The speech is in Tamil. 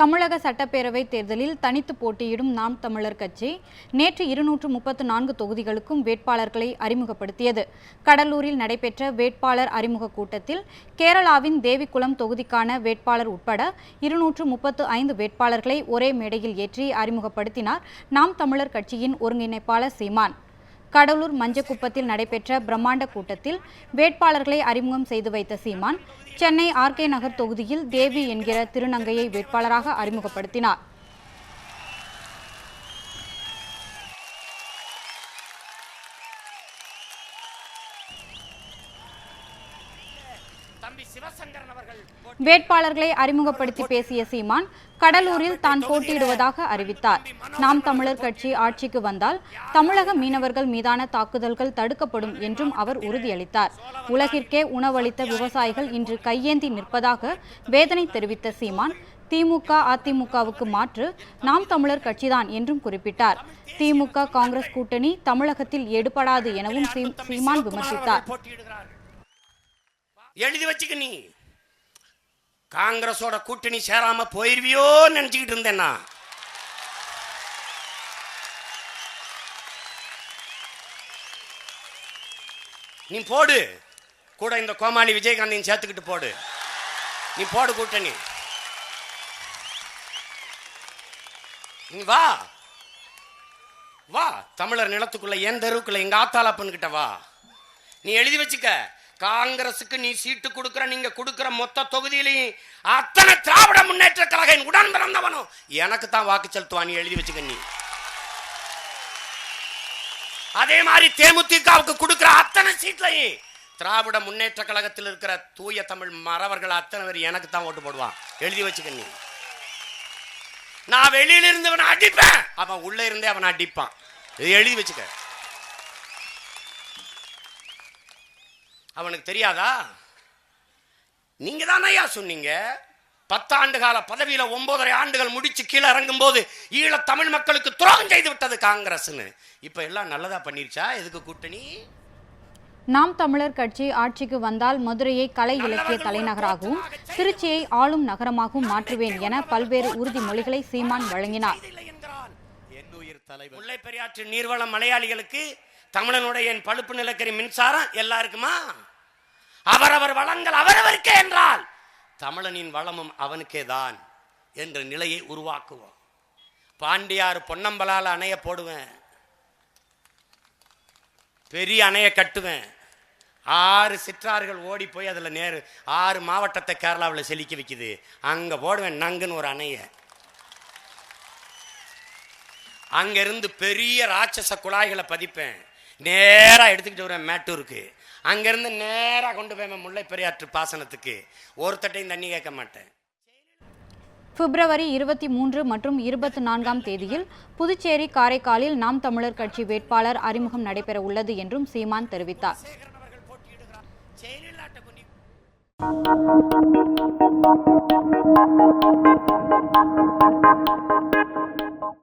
தமிழக சட்டப்பேரவை தேர்தலில் தனித்து போட்டியிடும் நாம் தமிழர் கட்சி நேற்று இருநூற்று முப்பத்து நான்கு தொகுதிகளுக்கும் வேட்பாளர்களை அறிமுகப்படுத்தியது. கடலூரில் நடைபெற்ற வேட்பாளர் அறிமுக கூட்டத்தில் கேரளாவின் தேவிக்குளம் தொகுதிக்கான வேட்பாளர் உட்பட இருநூற்று முப்பத்து ஐந்து வேட்பாளர்களை ஒரே மேடையில் ஏற்றி அறிமுகப்படுத்தினார் நாம் தமிழர் கட்சியின் ஒருங்கிணைப்பாளர் சீமான். கடலூர் மஞ்சக்குப்பத்தில் நடைபெற்ற பிரம்மாண்ட கூட்டத்தில் வேட்பாளர்களை அறிமுகம் செய்து வைத்த சீமான் சென்னை ஆர்கே நகர் தொகுதியில் தேவி என்கிற திருநங்கையை வேட்பாளராக அறிமுகப்படுத்தினார். வேட்பாளர்களை அறிமுகப்படுத்தி பேசிய சீமான் கடலூரில் தான் போட்டியிடுவதாக அறிவித்தார். நாம் தமிழர் கட்சி ஆட்சிக்கு வந்தால் தமிழக மீனவர்கள் மீதான தாக்குதல்கள் தடுக்கப்படும் என்றும் அவர் உறுதியளித்தார். உலகிற்கே உணவளித்த விவசாயிகள் இன்று கையேந்தி நிற்பதாக வேதனை தெரிவித்த சீமான் திமுக அதிமுகவுக்கு மாற்று நாம் தமிழர் கட்சிதான் என்றும் குறிப்பிட்டார். திமுக காங்கிரஸ் கூட்டணி தமிழகத்தில் எடுபடாது எனவும் சீமான் விமர்சித்தார். எழுதி வச்சுக்க நீ. காங்கிரஸோட கூட்டணி சேராம போயிருவியோ நினைச்சுக்கிட்டு இருந்தேன் நான். நீ போடு. கூட இந்த கோமாளி விஜயகாந்தையும் சேர்த்துக்கிட்டு போடு. நீ போடு கூட்டணி. நீ வா. வா. தமிழர் நிலத்துக்குள்ள என் தெருவுக்குள்ள எங்க ஆத்தாளப்பன் கிட்ட வா. நீ எழுதி வச்சுக்க. காங்கிரசுக்கு நீ சீட்டு கொடுக்கிற நீங்க கொடுக்கிற மொத்த தொகுதியிலையும் அத்தனை திராவிட முன்னேற்ற கழக என் உடன் பிறந்தவனும் எனக்கு தான் வாக்கு செலுத்துவான் நீ எழுதி வச்சுக்க நீ. அதே மாதிரி தேமுதிகவுக்கு கொடுக்கிற அத்தனை சீட்லையும் திராவிட முன்னேற்ற கழகத்தில் இருக்கிற தூய தமிழ் மறவர்கள் அத்தனை பேர் எனக்கு தான் ஓட்டு போடுவான். எழுதி வச்சுக்க நீ. நான் வெளியில இருந்து அவனை அடிப்பேன். அவன் உள்ள இருந்தே அவனை அடிப்பான். இது எழுதி வச்சுக்க. அவனுக்கு தெரியாதா? நீங்க தானய்யா சொன்னீங்க? பத்தாண்டு கால பதவியில ஒன்பதரை ஆண்டுகள் முடிச்சு கீழே இறங்கும் போது ஈழ தமிழ் மக்களுக்கு துரோகம் செய்து விட்டது காங்கிரஸ்னு. இப்ப எல்லாம் நல்லதா பண்ணிருச்சா? எதுக்கு கூட்டணி? நாம் தமிழர் கட்சி ஆட்சிக்கு வந்தால் மதுரையை கலை இலக்கிய தலைநகராகவும் திருச்சியை ஆளும் நகரமாகவும் மாற்றுவேன் என பல்வேறு உறுதிமொழிகளை சீமான் வழங்கினார். உயிர் தலைவர். முல்லை பெரியாற்று நீர்வளம் மலையாளிகளுக்கு தமிழனுடைய என் பழுப்பு நிலக்கரி மின்சாரம் எல்லாருக்குமா? அவரவர் வளங்கள் அவரவருக்கே என்றால் தமிழனின் வளமும் அவனுக்கே தான் என்ற நிலையை உருவாக்குவோம். பாண்டியார் பொன்னம்பலால் அணைய போடுவேன். பெரிய அணையை கட்டுவேன். ஆறு சிற்றார்கள் ஓடி போய் அதில் நேரு ஆறு மாவட்டத்தை கேரளாவில் செழிக்க வைக்குது. அங்கே போடுவேன் நங்குன்னு ஒரு அணையை. அங்கிருந்து பெரிய ராட்சச குழாய்களை பதிப்பேன். நேரா எடுத்துக்கிட்டு வருவேன் மேட்டூருக்கு. அங்கிருந்து நேரா கொண்டு போய் முல்லை பெரியாற்று பாசனத்துக்கு. ஒருத்தட்டையும் தண்ணி கேட்க மாட்டேன். பிப்ரவரி இருபத்தி மூன்று மற்றும் இருபத்தி நான்காம் தேதியில் புதுச்சேரி காரைக்காலில் நாம் தமிழர் கட்சி வேட்பாளர் அறிமுகம் நடைபெற உள்ளது என்றும் சீமான் தெரிவித்தார். கொண்டி